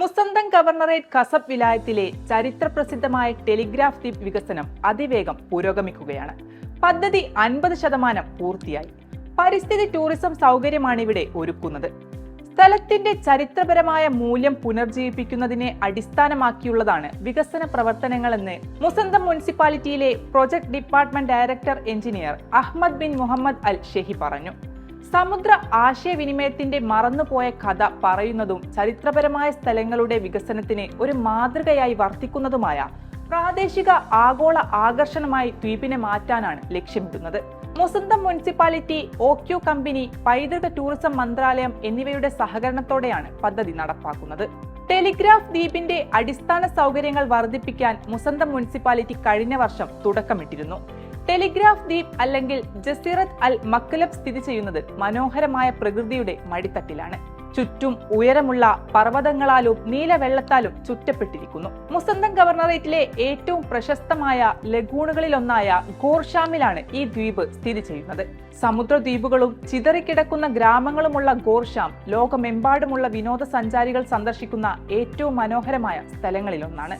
മുസന്തം governorate Khasab വിലായത്തിലെ ചരിത്രപ്രസിദ്ധമായ telegraph ദ്വീപ് വികസനം അതിവേഗം പുരോഗമിക്കുകയാണ്. പദ്ധതി അൻപത് ശതമാനം പൂർത്തിയായി. പരിസ്ഥിതി ടൂറിസം സൗകര്യമാണ് ഇവിടെ ഒരുക്കുന്നത്. സ്ഥലത്തിന്റെ ചരിത്രപരമായ മൂല്യം പുനർജീവിപ്പിക്കുന്നതിനെ അടിസ്ഥാനമാക്കിയുള്ളതാണ് വികസന പ്രവർത്തനങ്ങളെന്ന് മുസന്തം മുനിസിപ്പാലിറ്റിയിലെ project department director engineer Ahmed bin Mohammed Al Shehhi പറഞ്ഞു. സമുദ്ര ആശയവിനിമയത്തിന്റെ മറന്നുപോയ കഥ പറയുന്നതും ചരിത്രപരമായ സ്ഥലങ്ങളുടെ വികസനത്തിന് ഒരു മാതൃകയായി വർത്തിക്കുന്നതുമായ പ്രാദേശിക ആഗോള ആകർഷണമായി ദ്വീപിനെ മാറ്റാനാണ് ലക്ഷ്യമിടുന്നത്. മുസന്തം മുനിസിപ്പാലിറ്റി ഓക്യു കമ്പനി പൈതൃക ടൂറിസം മന്ത്രാലയം എന്നിവയുടെ സഹകരണത്തോടെയാണ് പദ്ധതി നടപ്പാക്കുന്നത്. ടെലിഗ്രാഫ് ദ്വീപിന്റെ അടിസ്ഥാന സൗകര്യങ്ങൾ വർദ്ധിപ്പിക്കാൻ മുസന്തം മുനിസിപ്പാലിറ്റി കഴിഞ്ഞ വർഷം തുടക്കമിട്ടിരുന്നു. ടെലിഗ്രാഫ് ദ്വീപ് അല്ലെങ്കിൽ ജസീറത്ത് അൽ മക്കലബ് സ്ഥിതി ചെയ്യുന്നത് മനോഹരമായ പ്രകൃതിയുടെ മടിത്തട്ടിലാണ്. ചുറ്റും ഉയരമുള്ള പർവതങ്ങളാലും നീലവെള്ളത്താലും ചുറ്റപ്പെട്ടിരിക്കുന്നു. മുസന്തം ഗവർണറേറ്റിലെ ഏറ്റവും പ്രശസ്തമായ ലഗൂണുകളിലൊന്നായ ഗോർഷാമിലാണ് ഈ ദ്വീപ് സ്ഥിതി ചെയ്യുന്നത്. സമുദ്രദ്വീപുകളും ചിതറിക്കിടക്കുന്ന ഗ്രാമങ്ങളുമുള്ള ഗോർഷാം ലോകമെമ്പാടുമുള്ള വിനോദസഞ്ചാരികൾ സന്ദർശിക്കുന്ന ഏറ്റവും മനോഹരമായ സ്ഥലങ്ങളിലൊന്നാണ്.